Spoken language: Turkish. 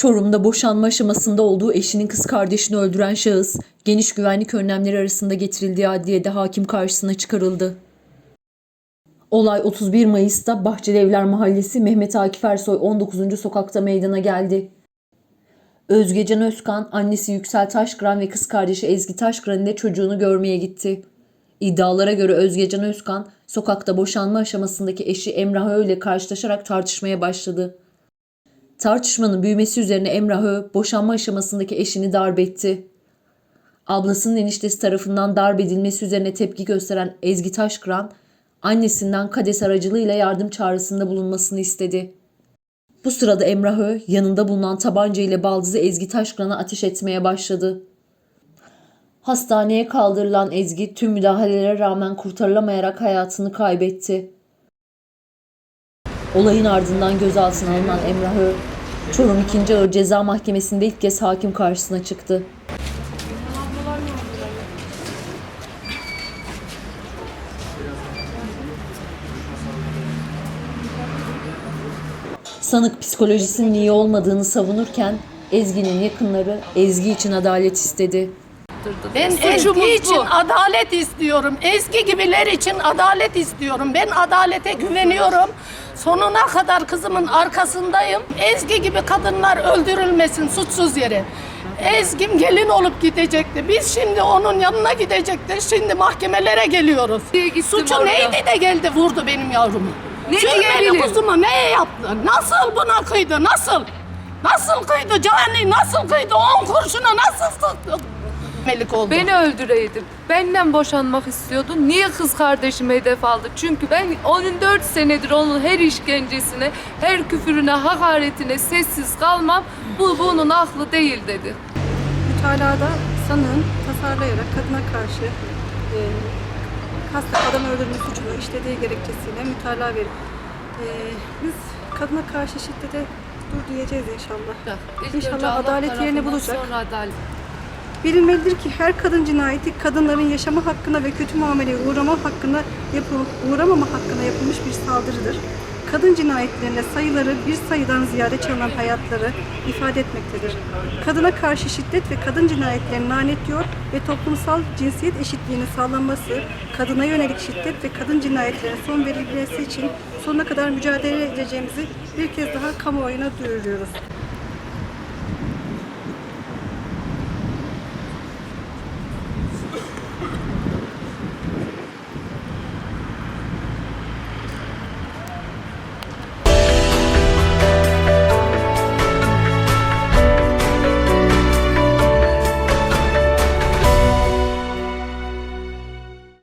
Çorum'da boşanma aşamasında olduğu eşinin kız kardeşini öldüren şahıs, geniş güvenlik önlemleri arasında getirildiği adliyede hakim karşısına çıkarıldı. Olay 31 Mayıs'ta Bahçeli Evler Mahallesi Mehmet Akif Ersoy 19. sokakta meydana geldi. Özgecan Özkan, annesi Yüksel Taşkıran ve kız kardeşi Ezgi Taşkıran ile çocuğunu görmeye gitti. İddialara göre Özgecan Özkan, sokakta boşanma aşamasındaki eşi Emrah Ö ile karşılaşarak tartışmaya başladı. Tartışmanın büyümesi üzerine Emrah Ö, boşanma aşamasındaki eşini darp etti. Ablasının eniştesi tarafından darp edilmesi üzerine tepki gösteren Ezgi Taşkıran, annesinden KADES aracılığıyla yardım çağrısında bulunmasını istedi. Bu sırada Emrah Ö, yanında bulunan tabanca ile baldızı Ezgi Taşkıran'a ateş etmeye başladı. Hastaneye kaldırılan Ezgi tüm müdahalelere rağmen kurtarılamayarak hayatını kaybetti. Olayın ardından gözaltına alınan Emrah Ö, Çorum 2. Ağır Ceza Mahkemesi'nde ilk kez hakim karşısına çıktı. Sanık psikolojisinin iyi olmadığını savunurken Ezgi'nin yakınları Ezgi için adalet istedi. Ben Ezgi için adalet istiyorum. Ezgi gibiler için adalet istiyorum. Ben adalete güveniyorum. Sonuna kadar kızımın arkasındayım. Ezgi gibi kadınlar öldürülmesin suçsuz yere. Ezgim gelin olup gidecekti. Biz şimdi onun yanına gidecektik. Şimdi mahkemelere geliyoruz. Suçu orada? neydi de geldi vurdu benim yavrumu? Ne Sürmeli kuzumu neye yaptı? Nasıl buna kıydı? Nasıl? Nasıl kıydı? Cani nasıl kıydı? On kurşuna nasıl sıktı? Melik oldu. Beni öldüreydim. Benden boşanmak istiyordu. Niye kız kardeşimi hedef aldı? Çünkü ben 14 senedir onun her işkencesine, her küfürüne, hakaretine sessiz kalmam. Bu bunun aklı değil dedi. mütalada sanığın tasarlayarak kadına karşı e, kasten adam öldürme suçunu işlediği gerekçesiyle mütalaa verip e, biz kadına karşı şiddete dur diyeceğiz inşallah. İlk İnşallah Allah adalet yerini tarafından, bulacak. Sonra adalet. Bilinmelidir ki her kadın cinayeti kadınların yaşama hakkına ve kötü muameleye uğrama hakkına yapı, uğramama hakkına yapılmış bir saldırıdır. Kadın cinayetlerinde sayıları bir sayıdan ziyade çalınan hayatları ifade etmektedir. Kadına karşı şiddet ve kadın cinayetlerini lanetliyor ve toplumsal cinsiyet eşitliğinin sağlanması, kadına yönelik şiddet ve kadın cinayetlerine son verilmesi için sonuna kadar mücadele edeceğimizi bir kez daha kamuoyuna duyuruyoruz.